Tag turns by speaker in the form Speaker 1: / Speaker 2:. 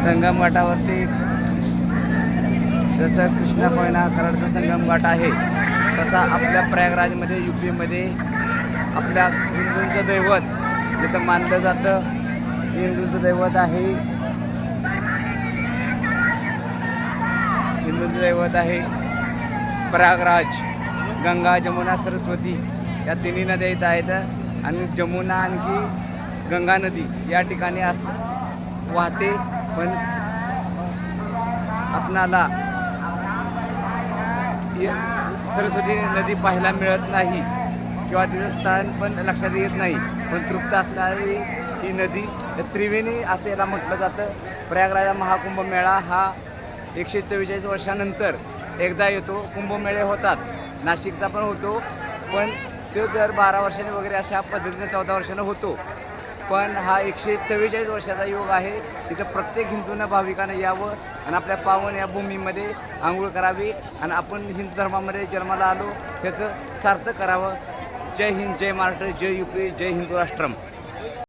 Speaker 1: संगम घाटावरती जसं कृष्णा कोयना कराडचा संगम घाट आहे तसा आपल्या प्रयागराजमध्ये यू पीमध्ये आपल्या हिंदूंचं दैवत जिथं मानलं जातं हिंदूंचं दैवत आहे. हिंदूंचं दैवत आहे. प्रयागराज गंगा जमुना सरस्वती या तिन्ही नद्या इथं आहेत आणि जमुना आणखी गंगा नदी या ठिकाणी अस वाहते. पण आपणाला सरस्वती नदी पाहायला मिळत नाही किंवा तिचं स्थान पण लक्षात येत नाही पण तृप्त असणारी ही नदी त्रिवेणी असं याला म्हटलं जातं. प्रयागराज महाकुंभ मेळा हा एकशे चव्वेचाळीस वर्षानंतर एकदा येतो. कुंभमेळे होतात. नाशिकचा पण होतो पण तो दर बारा वर्षांनी वगैरे अशा पद्धतीने चौदा वर्षानं होतो. पण हा एकशे चव्वेचाळीस वर्षाचा योग आहे. तिथं प्रत्येक हिंदूनं भाविकानं यावं आणि आपल्या पावन या भूमीमध्ये आंघोळ करावी आणि आपण हिंदू धर्मामध्ये जन्माला आलो त्याचं सार्थ करावं. जय हिंद जय महाराष्ट्र जय युपी जय हिंदू राष्ट्रम.